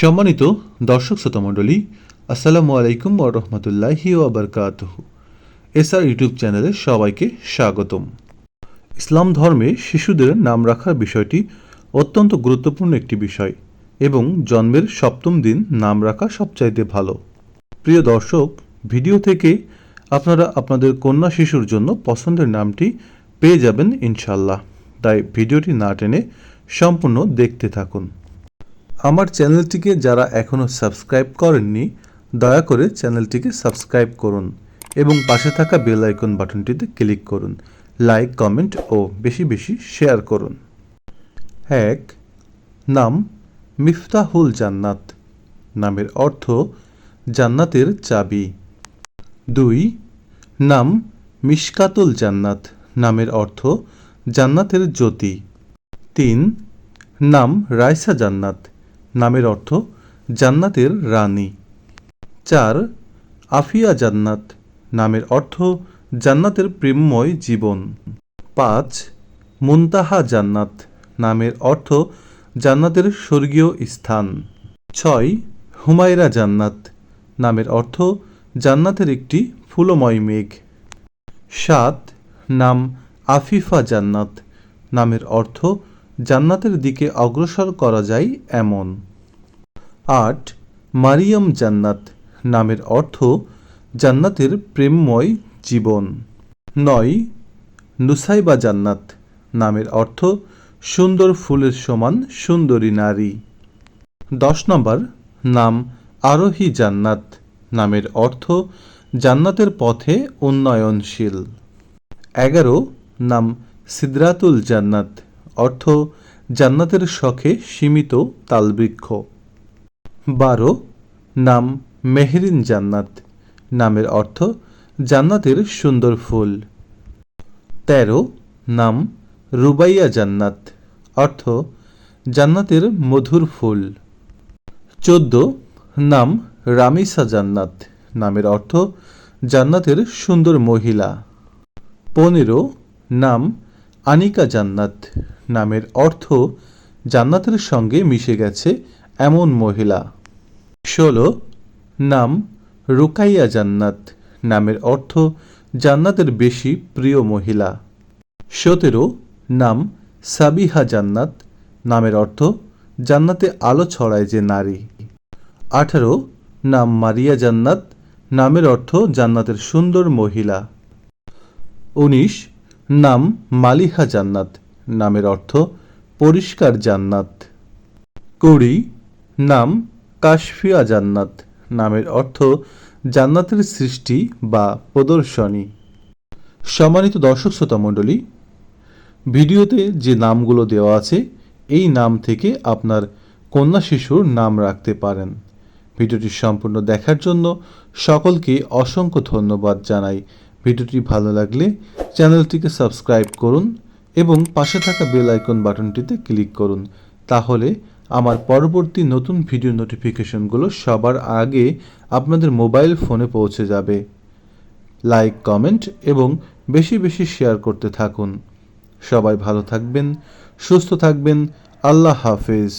সম্মানিত দর্শক শ্রোতামণ্ডলী আসসালামু আলাইকুম ও রহমতুল্লাহি ওবরকাতহ এসআর ইউটিউব চ্যানেলে সবাইকে স্বাগতম। ইসলাম ধর্মে শিশুদের নাম রাখার বিষয়টি অত্যন্ত গুরুত্বপূর্ণ একটি বিষয় এবং জন্মের সপ্তম দিন নাম রাখা সবচাইতে ভালো। প্রিয় দর্শক, ভিডিও থেকে আপনারা আপনাদের কন্যা শিশুর জন্য পছন্দের নামটি পেয়ে যাবেন ইনশাল্লাহ তাই ভিডিওটি না টেনে সম্পূর্ণ দেখতে থাকুন। আমার চ্যানেলটিকে যারা এখনও সাবস্ক্রাইব করেননি, দয়া করে চ্যানেলটিকে সাবস্ক্রাইব করুন এবং পাশে থাকা বেল আইকন বাটনটিতে ক্লিক করুন। লাইক, কমেন্ট ও বেশি বেশি শেয়ার করুন। এক, নাম মিফতাহুল জান্নাত। নামের অর্থ জান্নাতের চাবি। দুই, নাম মিশকাতুল জান্নাত। নামের অর্থ জান্নাতের জ্যোতি। তিন, নাম রাইসা জান্নাত। নামের অর্থ জান্নাতের রানী। চার, আফিয়া জান্নাত নামের অর্থ জান্নাতের প্রেমময় জীবন। পাঁচ, মুনতাহা জান্নাত নামের অর্থ জান্নাতের স্বর্গীয় স্থান। ছয়, হুমায়রা জান্নাত নামের অর্থ জান্নাতের একটি ফুলময় মেঘ। সাত, নাম আফিফা জান্নাত নামের অর্থ জান্নাতের দিকে অগ্রসর করা যায় এমন। আট, মারিয়াম জান্নাত নামের অর্থ জান্নাতের প্রেমময় জীবন। নয়, নুসাইবা জান্নাত নামের অর্থ সুন্দর ফুলের সমান সুন্দরী নারী। দশ নম্বর, নাম আরোহী জান্নাত নামের অর্থ জান্নাতের পথে উন্নয়নশীল। এগারো, নাম সিদরাতুল জান্নাত অর্থ, জান্নাতের শখে সীমিত তালবৃক্ষ। বারো, নাম মেহরিন জান্নাত। নামের অর্থ, জান্নাতের সুন্দর ফুল। তেরো, নাম রুবাইয়া জান্নাত। অর্থ, জান্নাতের মধুর ফুল। চোদ্দ, নাম রামিসা জান্নাত। নামের অর্থ, জান্নাতের সুন্দর মহিলা। পনেরো, নাম আনিকা জান্নাত নামের অর্থ জান্নাতের সঙ্গে মিশে গেছে এমন মহিলা। ষোলো, নাম রুকাইয়া জান্নাত নামের অর্থ জান্নাতের বেশি প্রিয় মহিলা। সতেরো, নাম সাবিহা জান্নাত নামের অর্থ জান্নাতে আলো ছড়ায় যে নারী। আঠারো, নাম মারিয়া জান্নাত নামের অর্থ জান্নাতের সুন্দর মহিলা। উনিশ নাম মালিহা জান্নাত। নামের অর্থ পরিষ্কার জান্নাত। কুড়ি, নাম কাশফিয়া জান্নাত। নামের অর্থ জান্নাতের সৃষ্টি বা প্রদর্শনী। সম্মানিত দর্শক শ্রোতা মণ্ডলী, ভিডিওতে যে নামগুলো দেওয়া আছে, এই নাম থেকে আপনার কন্যা শিশুর নাম রাখতে পারেন। ভিডিওটি সম্পূর্ণ দেখার জন্য সকলকে অসংখ্য ধন্যবাদ জানাই ভিডিওটি ভালো লাগলে চ্যানেলটিকে সাবস্ক্রাইব করুন এবং পাশে থাকা বেল আইকন বাটনটিতে ক্লিক করুন। তাহলে আমার পরবর্তী নতুন ভিডিও নোটিফিকেশনগুলো সবার আগে আপনাদের মোবাইল ফোনে পৌঁছে যাবে। লাইক, কমেন্ট এবং বেশি বেশি শেয়ার করতে থাকুন। সবাই ভালো থাকবেন, সুস্থ থাকবেন। আল্লাহ হাফেজ।